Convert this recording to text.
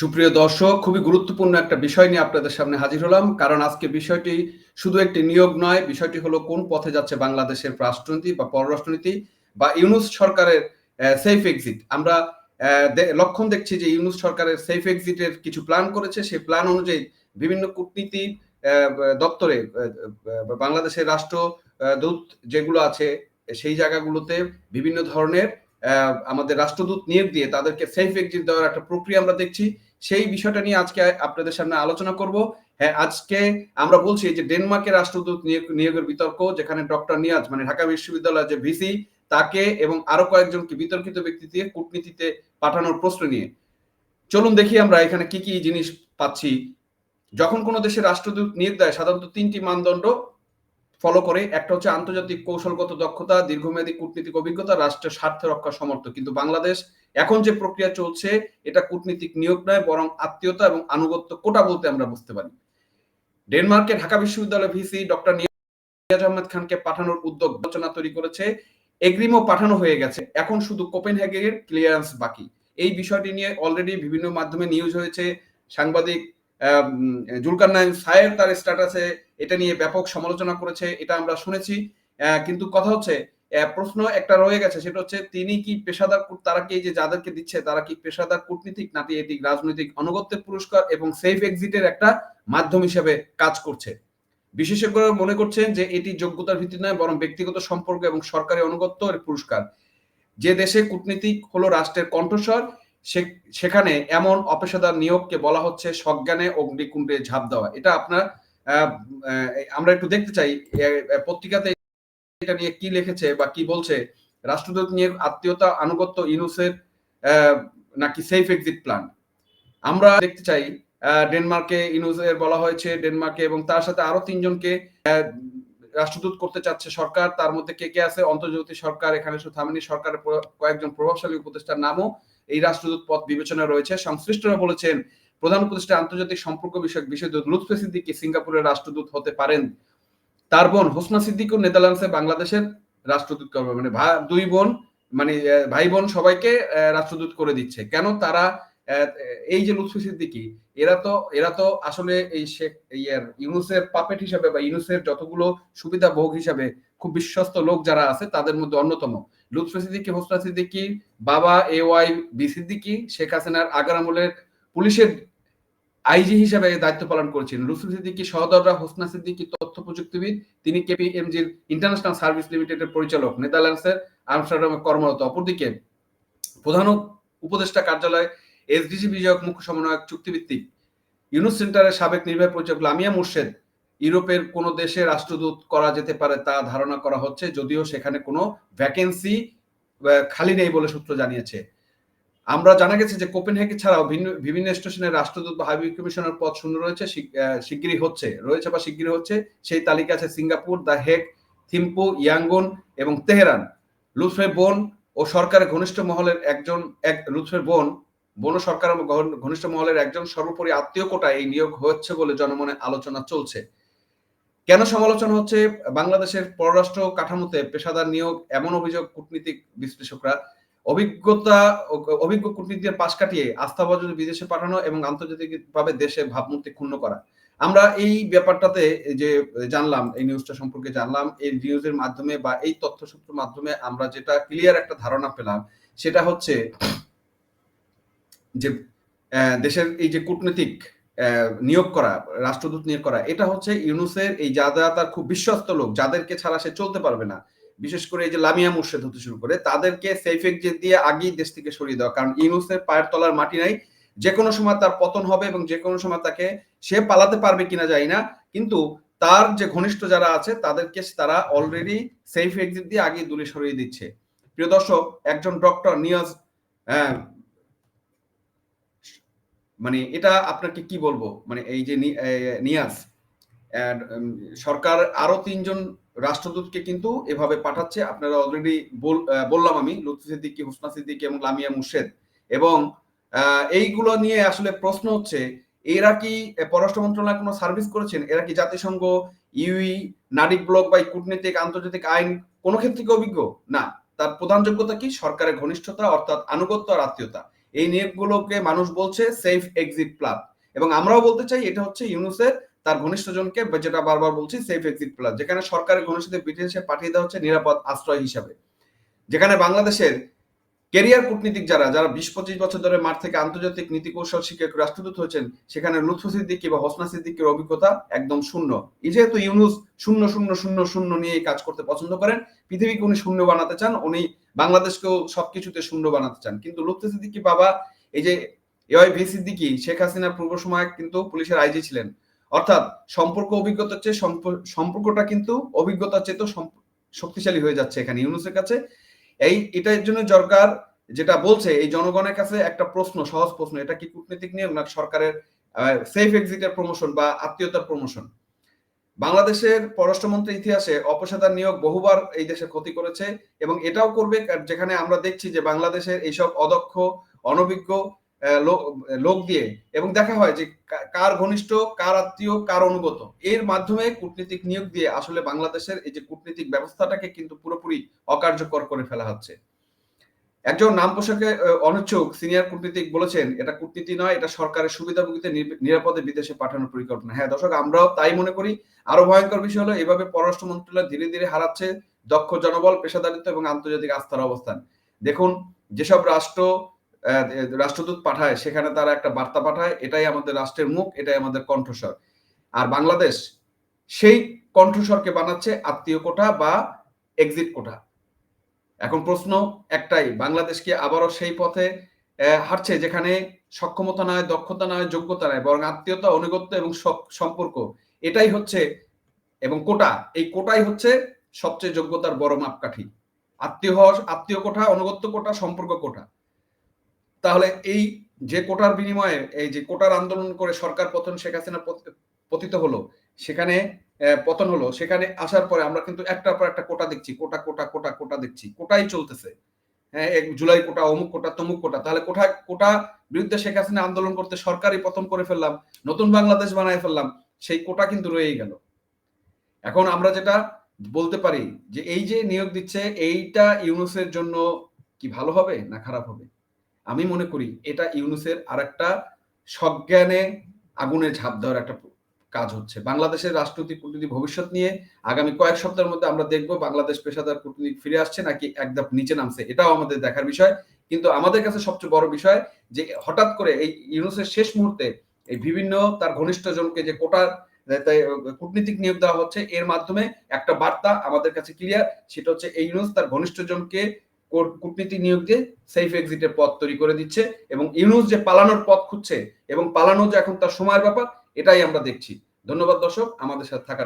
সুপ্রিয় দর্শক, খুবই গুরুত্বপূর্ণ একটা বিষয় নিয়ে আপনাদের সামনে হাজির হলাম, কারণ আজকে বিষয়টি শুধু একটি নিয়োগ নয়, বিষয়টি হলো কোন পথে যাচ্ছে বাংলাদেশের রাষ্ট্রনীতি বা পররাষ্ট্রনীতি বা ইউনুস সরকারের সেফ এক্সিট আমরা লক্ষণ দেখছি যে ইউনুস সরকারের সেফ এক্সিটের কিছু প্ল্যান করেছে, সেই প্ল্যান অনুযায়ী বিভিন্ন কূটনীতি দপ্তরে বাংলাদেশের রাষ্ট্র দূত যেগুলো আছে, সেই জায়গাগুলোতে বিভিন্ন ধরনের আমাদের রাষ্ট্রদূত নিয়োগ দিয়ে তাদেরকে সেফ এক্সিট দেওয়ার একটা প্রক্রিয়া আমরা দেখছি। সেই বিষয়টা নিয়ে আজকে আপনাদের সামনে আলোচনা করব। হ্যাঁ আজকে আমরা বলছি যে ডেনমার্কের রাষ্ট্রদূত নিয়োগের বিতর্ক, যেখানে ডক্টর নিয়াজ মানে ঢাকা বিশ্ববিদ্যালয়ের যে ভিসি, তাকে এবং আরও কয়েকজনকে বিতর্কিত ব্যক্তি দিয়ে কূটনীতিতে পাঠানোর প্রশ্ন নিয়ে। চলুন দেখি আমরা এখানে কি কি জিনিস পাচ্ছি। যখন কোনো দেশের রাষ্ট্রদূত নিয়োগ দেয়, সাধারণত তিনটি মানদণ্ড ফলো করে। একটা হচ্ছে আন্তর্জাতিক কৌশলগত দক্ষতা, দীর্ঘমেয়াদী কূটনীতিক অভিজ্ঞতা রাষ্ট্রের স্বার্থ রক্ষা সমর্থ কিন্তু বাংলাদেশ এখন যে প্রক্রিয়া চলছে, এটা কূটনীতিক নিয়োগ নয়, বরং আত্মীয়তা এবং আনুগত্য কোটা বলতে আমরা বুঝতে পারি। ডেনমার্কে ঢাকা বিশ্ববিদ্যালয় ভিসি ডক্টর নিয়াজ আহমেদ খানকে পাঠানোর উদ্যোগ আলোচনা তৈরি করেছে। এগ্রিমও পাঠানো হয়ে গেছে। এখন শুধু কোপেনহেগের ক্লিয়ারেন্স বাকি। এই বিষয়টি নিয়ে অলরেডি বিভিন্ন মাধ্যমে নিউজ হয়েছে। সাংবাদিক জুলকার নাইম সায়ের তার স্ট্যাটাসে এটা নিয়ে ব্যাপক সমালোচনা করেছে, এটা আমরা শুনেছি। কিন্তু কথা হচ্ছে প্রশ্ন একটা রয়ে গেছে, সেটা হচ্ছে তিনি কি পেশাদার তারা কি যে যাদেরকে দিচ্ছে, তারা কি পেশাদার কূটনীতিক নাকি এটি রাজনৈতিক অনুগত্যের পুরস্কার এবং সেফ এক্সিটের একটা মাধ্যম হিসেবে কাজ করছে? বিশেষজ্ঞরা মনে করছেন যে এটি যোগ্যতার ভিত্তি নয়, বরং ব্যক্তিগত সম্পর্ক এবং সরকারি অনুগত্য এর পুরস্কার। যে দেশে কূটনীতিক হলো রাষ্ট্রের কণ্ঠস্বর সেখানে এমন অপেশাদার নিয়োগকে বলা হচ্ছে সজ্ঞানে অগ্নিকুণ্ডে ঝাঁপ দেওয়া। এটা আপনার আমরা একটু দেখতে চাই পত্রিকাতে এটা নিয়ে কি লিখেছে বা কি বলছে? রাষ্ট্রদূত নিয়ে আত্মীয়তা আনুগত্য ইউনুসের নাকি সেফ এক্সিট প্ল্যান আমরা দেখতে চাই ডেনমার্কে ইউনুসের বলা হয়েছে, ডেনমার্কে এবং তার সাথে আরও তিনজনকে রাষ্ট্রদূত করতে চাচ্ছে সরকার। তার মধ্যে কে কে আছে? অন্তর্জ্যোতি সরকার, এখানে শুধু সরকারের কয়েকজন প্রভাবশালী উপদেষ্টার নামও এই রাষ্ট্রদূত পদ বিবেচনা রয়েছে। সংশ্লিষ্টরা বলেছেন, প্রধান উপদেষ্টা আন্তর্জাতিক সম্পর্ক বিষয়ক বিষয়দূত লুৎফে সিদ্দিকী সিঙ্গাপুরের রাষ্ট্রদূত হতে পারেন। তার বোন হোসনা সিদ্দিকও নেদারল্যান্ডসে বাংলাদেশের রাষ্ট্রদূত করবে মানে দুই বোন মানে ভাই বোন সবাইকে রাষ্ট্রদূত করে দিচ্ছে। কেন তারা এই যে লুৎফি সিদ্দিকী, এরা তো এরা তো আসলে এই শেখ, ইয়ার, ইউনুসের পাপেট হিসাবে বা ইউনুসের যতগুলো সুবিধা ভোগ হিসাবে খুব বিশ্বস্ত লোক যারা আছে, তাদের মধ্যে অন্যতম। লুৎফি সিদ্দিকী, হোসনা সিদ্দিকী, বাবা A Y B Siddiqui, Sheikh হাসিনার আগার আমলের পুলিশের আইজি হিসেবে দায়িত্ব পালন করেছেন। লুৎফি সিদ্দিকী, সহদররা, হোসনা সিদ্দিকী তথ্য প্রযুক্তিবিদ তিনি কেপিএমজির ইন্টারন্যাশনাল সার্ভিস লিমিটেডের পরিচালক, নেদারল্যান্ডসের আমস্টারডামে কর্মরত। অপরদিকে, প্রধান উপদেষ্টা কার্যালয়, এসডিজি বিজয়ক মুখ্য সমন্বয়ক চুক্তিভিত্তিক। ইউনুস সেন্টারের সাবেক নির্বাহী পরিচালক লামিয়া মুর্শেদ, ইউরোপের কোন দেশে রাষ্ট্রদূত করা যেতে পারে তা ধারণা করা হচ্ছে, যদিও সেখানে কোনো ভ্যাকেন্সি খালি নেই বলে সূত্র জানিয়েছে। আমরা জানা গেছে যে কোপেনহেগে ছাড়াও ভিন্ন বিভিন্ন স্টেশনের রাষ্ট্রদূত বা হাই কমিশনার পদ শূন্য রয়েছে শিগগিরই হচ্ছে, রয়েছে বা শিগগিরই হচ্ছে, সেই তালিকা আছে Singapore, The Hague, Thimphu, Yangon এবং তেহরান। লুৎফের বোন ও সরকারের ঘনিষ্ঠ মহলের একজন, এক লুৎফের বোন, বন সরকার ঘনিষ্ঠ মহলের একজন সর্বোপরি আত্মীয় কোটা এই নিয়োগ হচ্ছে বলে জনমনে আলোচনা চলছে। কেন সমালোচনা হচ্ছে? বাংলাদেশের পররাষ্ট্র কাঠামোতে পেশাদার নিয়োগ, এমন অভিযোগ কূটনীতিক বিশ্লেষকরা অভিজ্ঞতা অভিজ্ঞ কূটনীতির পাশ কাটিয়ে আস্থা আস্থাভাজন বিদেশে পাঠানো এবং আন্তর্জাতিকভাবে দেশে ভাবমূর্তি ক্ষুণ্ণ করা। আমরা এই ব্যাপারটাতে যে জানলাম, এই নিউজটা সম্পর্কে জানলাম, এই নিউজের মাধ্যমে বা এই তথ্যসূত্রের মাধ্যমে আমরা যেটা ক্লিয়ার একটা ধারণা পেলাম, সেটা হচ্ছে যে দেশের এই যে কূটনীতিক নিয়োগ করা, রাষ্ট্রদূত নিয়োগ করা, এটা হচ্ছে ইউনুসের এই যারা তার খুব বিশ্বস্ত লোক, যাদেরকে ছাড়া সে চলতে পারবে না। বিশেষ করে এই যে লামিয়া মুর্শেদ হতে শুরু করে, তাদেরকে সেফ এক্সিট দিয়ে আগেই দেশ থেকে সরিয়ে দেওয়া। কারণ ইউনুসের পায়ের তলার মাটি নাই যে কোনো সময় তার পতন হবে এবং যে কোনো সময় তাকে সে পালাতে পারবে কিনা যায় না, কিন্তু তার যে ঘনিষ্ঠ যারা আছে, তাদেরকে তারা অলরেডি সেফ এক্সিট দিয়ে আগে দূরে সরিয়ে দিচ্ছে। প্রিয় দর্শক, একজন ডক্টর নিয়াজ মানে এটা আপনাকে কি বলব? মানে এই যে নিয়াজ সরকার আরও তিনজন রাষ্ট্রদূতকে কিন্তু এভাবে পাঠাচ্ছে। আপনারা অলরেডি বললাম আমি, লুৎফি সিদ্দিকী, হুসনা সিদ্দিকী এবং লামিয়া মুর্শেদ। এবং এইগুলো নিয়ে আসলে প্রশ্ন হচ্ছে, এরা কি পররাষ্ট্র মন্ত্রণালয় কোনো সার্ভিস করেছেন? এরা কি জাতিসংঘ, ইউই নাডিক ব্লক বা কূটনীতিক, আন্তর্জাতিক আইন কোনো ক্ষেত্রে কি অভিজ্ঞ? না। তার প্রধান যোগ্যতা কি? সরকারের ঘনিষ্ঠতা, অর্থাৎ আনুগত্য আর আত্মীয়তা। এই নিয়োগগুলোকে মানুষ বলছে সেফ এক্সিট প্লান এবং আমরাও বলতে চাই, এটা হচ্ছে ইউনুসের তার ঘনিষ্ঠজনকে যেটা বারবার বলছি সেফ এক্সিট প্লান যেখানে সরকারের ঘনিষ্ঠদের বিদেশে পাঠিয়ে দেওয়া হচ্ছে নিরাপদ আশ্রয় হিসাবে। যেখানে বাংলাদেশের কেরিয়ার কূটনীতিক যারা যারা বিশ পঁচিশ বছর ধরে মাঠ থেকে আন্তর্জাতিক নীতি কৌশল শিক্ষক রাষ্ট্রদূত হয়েছেন, সেখানে লুৎফু সিদ্দিকী বা হোসনা সিদ্দিকের অভিজ্ঞতা একদম শূন্য। এই যেহেতু ইউনুস শূন্য শূন্য শূন্য শূন্য নিয়ে কাজ করতে পছন্দ করেন, পৃথিবীকে উনি শূন্য বানাতে চান, উনি বাংলাদেশকেও সবকিছুতে শূন্য বানাতে চান। কিন্তু লুৎফু সিদ্দিকী বাবা, এই যে এওয়াই ভি সিদ্দিকী, শেখ হাসিনার পূর্ব সময় কিন্তু পুলিশের আইজি ছিলেন। অর্থাৎ সম্পর্ক অভিজ্ঞতার চেয়ে সম্পর্কটা কিন্তু অভিজ্ঞতার চেয়ে তো শক্তিশালী হয়ে যাচ্ছে এখানে ইউনুসের কাছে। এই, এটার জন্য সরকার যেটা বলছে, এই জনগণের কাছে একটা প্রশ্ন, সহজ প্রশ্ন, এটা কি কূটনীতিক নিয়োগ না সরকারের সেফ এক্সিটের প্রমোশন বা আত্মীয়তার প্রমোশন বাংলাদেশের পররাষ্ট্রমন্ত্রী ইতিহাসে অপেশাদার নিয়োগ বহুবার এই দেশে ক্ষতি করেছে এবং এটাও করবে, যেখানে আমরা দেখছি যে বাংলাদেশের এইসব অদক্ষ, অনভিজ্ঞ লোক দিয়ে। এবং দেখা হয় যে কার ঘনিষ্ঠ, কার আত্মীয়, কার অনুগত। এর মাধ্যমে কূটনীতিক নিয়োগ দিয়ে আসলে বাংলাদেশের এই যে কূটনীতিক ব্যবস্থাটাকে কিন্তু পুরোপুরি অকার্যকর করে ফেলা হচ্ছে। একজন নাম পোশাকে অনিচ্ছুক সিনিয়র কূটনীতিক বলেছেন, এটা কূটনীতি নয়, এটা সরকারের সুবিধাভোগীতে নিরাপদে বিদেশে পাঠানোর পরিকল্পনা। হ্যাঁ দর্শক, আমরাও তাই মনে করি। আরও ভয়ঙ্কর বিষয় হলো, এভাবে পররাষ্ট্র মন্ত্রণালয় ধীরে ধীরে হারাচ্ছে দক্ষ জনবল, পেশাদারিত্ব এবং আন্তর্জাতিক আস্থার অবস্থান। দেখুন, যেসব রাষ্ট্র রাষ্ট্রদূত পাঠায়, সেখানে তারা একটা বার্তা পাঠায়, এটাই আমাদের রাষ্ট্রের মুখ, এটাই আমাদের কণ্ঠস্বর। আর বাংলাদেশ সেই কণ্ঠস্বরকে বানাচ্ছে আত্মীয় কোঠা বা এক্সিট কোঠা। এখন প্রশ্ন একটাই, বাংলাদেশ কি আবারও সেই পথে হাঁটছে যেখানে সক্ষমতা নয় দক্ষতা নয় যোগ্যতা নয় বরং আত্মীয়তা অনুগত্য এবং সম্পর্ক? এটাই হচ্ছে, এবং কোটা, এই কোটাই হচ্ছে সবচেয়ে যোগ্যতার বড় মাপকাঠি। আত্মীয় হওয়া, আত্মীয় কোঠা অনুগত্য কোটা সম্পর্ক কোটা তাহলে এই যে কোটার বিনিময়ে, এই যে কোটার আন্দোলন করে সরকার পতন শেখ হাসিনা পতিত হলো, সেখানে পতন হলো, সেখানে আসার পরে আমরা কিন্তু একটার পর একটা কোটা দেখছি, কোটা কোটা কোটা কোটা দেখছি, কোটাই চলতেছে। হ্যাঁ এক জুলাই কোটা, অমুক কোটা, তমুক কোটা, তাহলে কোটা কোটা বিরুদ্ধে শেখ হাসিনা আন্দোলন করতে সরকারই পতন করে ফেললাম, নতুন বাংলাদেশ বানায় ফেললাম, সেই কোটা কিন্তু রয়েই গেল। এখন আমরা যেটা বলতে পারি যে এই যে নিয়োগ দিচ্ছে, এইটা ইউনুসের জন্য কি ভালো হবে না খারাপ হবে? আমি মনে করি এটা ইউনুসের আর একটা সজ্ঞানে আগুনে ঝাঁপ দেওয়ার একটা কাজ হচ্ছে। বাংলাদেশের রাজনৈতিক কূটনীতি ভবিষ্যৎ নিয়ে আগামী কয়েক সপ্তাহের মধ্যে আমরা দেখব বাংলাদেশ পেশাদার কূটনীতি ফিরে আসছে নাকি একদম নিচে নামছে। এটাও আমাদের দেখার বিষয়। কিন্তু আমাদের কাছে সবচেয়ে বড় বিষয় যে হঠাৎ করে এই ইউনুসের শেষ মুহূর্তে এই বিভিন্ন তার ঘনিষ্ঠ জনকে যে কোটার কূটনীতিক নিয়োগ দেওয়া হচ্ছে, এর মাধ্যমে একটা বার্তা আমাদের কাছে ক্লিয়ার সেটা হচ্ছে এই ইউনুস তার ঘনিষ্ঠ জনকে কূটনীতি নিয়োগ দিয়ে সেফ এক্সিটের পথ তৈরি করে দিচ্ছে এবং ইউনুস যে পালানোর পথ খুঁজছে এবং পালানো যে এখন তার সময়ের ব্যাপার, এটাই আমরা দেখছি। ধন্যবাদ দর্শক, আমাদের সাথে থাকার